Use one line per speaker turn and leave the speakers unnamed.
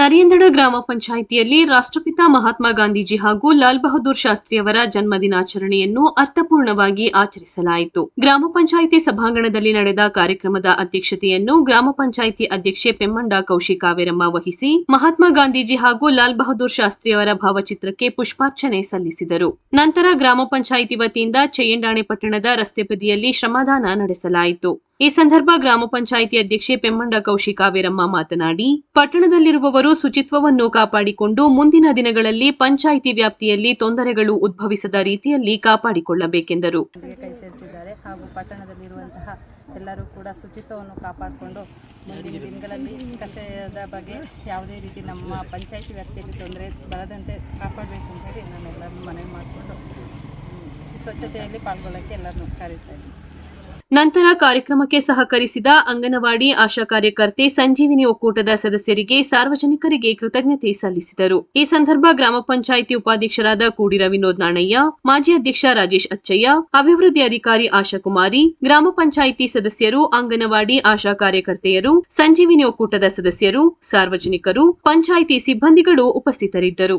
ನರೇಂದ್ರ ಗ್ರಾಮ ಪಂಚಾಯಿತಿಯಲ್ಲಿ ರಾಷ್ಟ್ರಪಿತ ಮಹಾತ್ಮ ಗಾಂಧೀಜಿ ಹಾಗೂ ಲಾಲ್ ಬಹದ್ದೂರ್ ಶಾಸ್ತ್ರಿಯವರ ಜನ್ಮ ದಿನಾಚರಣೆಯನ್ನು ಅರ್ಥಪೂರ್ಣವಾಗಿ ಆಚರಿಸಲಾಯಿತು. ಗ್ರಾಮ ಪಂಚಾಯಿತಿ ಸಭಾಂಗಣದಲ್ಲಿ ನಡೆದ ಕಾರ್ಯಕ್ರಮದ ಅಧ್ಯಕ್ಷತೆಯನ್ನು ಗ್ರಾಮ ಪಂಚಾಯಿತಿ ಅಧ್ಯಕ್ಷೆ ಪೆಮ್ಮಂಡ ಕೌಶಿಕಾವೇರಮ್ಮ ವಹಿಸಿ, ಮಹಾತ್ಮ ಗಾಂಧೀಜಿ ಹಾಗೂ ಲಾಲ್ ಬಹದ್ದೂರ್ ಶಾಸ್ತ್ರಿಯವರ ಭಾವಚಿತ್ರಕ್ಕೆ ಪುಷ್ಪಾರ್ಚನೆ ಸಲ್ಲಿಸಿದರು. ನಂತರ ಗ್ರಾಮ ಪಂಚಾಯಿತಿ ವತಿಯಿಂದ ಚೆಯ್ಯಂಡಾಣೆ ಪಟ್ಟಣದ ರಸ್ತೆ ಬದಿಯಲ್ಲಿ ಶ್ರಮದಾನ ನಡೆಸಲಾಯಿತು. ಈ ಸಂದರ್ಭ ಗ್ರಾಮ ಪಂಚಾಯಿತಿ ಅಧ್ಯಕ್ಷೆ ಪೆಮ್ಮಂಡ ಕೌಶಿಕಾವೇರಮ್ಮ ಮಾತನಾಡಿ, ಪಟ್ಟಣದಲ್ಲಿರುವವರು ಶುಚಿತ್ವವನ್ನು ಕಾಪಾಡಿಕೊಂಡು ಮುಂದಿನ ದಿನಗಳಲ್ಲಿ ಪಂಚಾಯಿತಿ ವ್ಯಾಪ್ತಿಯಲ್ಲಿ ತೊಂದರೆಗಳು ಉದ್ಭವಿಸದ ರೀತಿಯಲ್ಲಿ ಕಾಪಾಡಿಕೊಳ್ಳಬೇಕೆಂದರು.
ಹಾಗೂ ಪಟ್ಟಣದಲ್ಲಿರುವಂತಹ ಎಲ್ಲರೂ ಕೂಡ ಶುಚಿತ್ವವನ್ನು ಕಾಪಾಡಿಕೊಂಡು ಮುಂದಿನ ದಿನಗಳಲ್ಲಿ ಕಸದ ಬಗ್ಗೆ ಯಾವುದೇ ರೀತಿ ನಮ್ಮ ಪಂಚಾಯಿತಿ ವ್ಯಾಪ್ತಿಯಲ್ಲಿ ತೊಂದರೆ ಬರದಂತೆ ಕಾಪಾಡಬೇಕು ಅಂತ ಹೇಳಿ ನಾನು ಎಲ್ಲರನ್ನೂ ಮನವಿ ಮಾಡಿಕೊಂಡು ಸ್ವಚ್ಛತೆಯಲ್ಲಿ ಪಾಲ್ಗೊಳ್ಳೋಕ್ಕೆ ಎಲ್ಲರನ್ನೂ ಕರೀತಾ ಇದ್ದೀನಿ.
ನಂತರ ಕಾರ್ಯಕ್ರಮಕ್ಕೆ ಸಹಕರಿಸಿದ ಅಂಗನವಾಡಿ ಆಶಾ ಕಾರ್ಯಕರ್ತೆ ಸಂಜೀವಿನಿ ಒಕ್ಕೂಟದ ಸದಸ್ಯರಿಗೆ ಸಾರ್ವಜನಿಕರಿಗೆ ಕೃತಜ್ಞತೆ ಸಲ್ಲಿಸಿದರು. ಈ ಸಂದರ್ಭ ಗ್ರಾಮ ಪಂಚಾಯಿತಿ ಉಪಾಧ್ಯಕ್ಷರಾದ ಕೂಡಿರ ವಿನೋದ್ ನಾಣಯ್ಯ, ಮಾಜಿ ಅಧ್ಯಕ್ಷ ರಾಜೇಶ್ ಅಚ್ಚಯ್ಯ, ಅಭಿವೃದ್ಧಿ ಅಧಿಕಾರಿ ಆಶಾ ಕುಮಾರಿ, ಗ್ರಾಮ ಪಂಚಾಯಿತಿ ಸದಸ್ಯರು, ಅಂಗನವಾಡಿ ಆಶಾ ಕಾರ್ಯಕರ್ತೆಯರು, ಸಂಜೀವಿನಿ ಒಕ್ಕೂಟದ ಸದಸ್ಯರು, ಸಾರ್ವಜನಿಕರು, ಪಂಚಾಯಿತಿ ಸಿಬ್ಬಂದಿಗಳು ಉಪಸ್ಥಿತರಿದ್ದರು.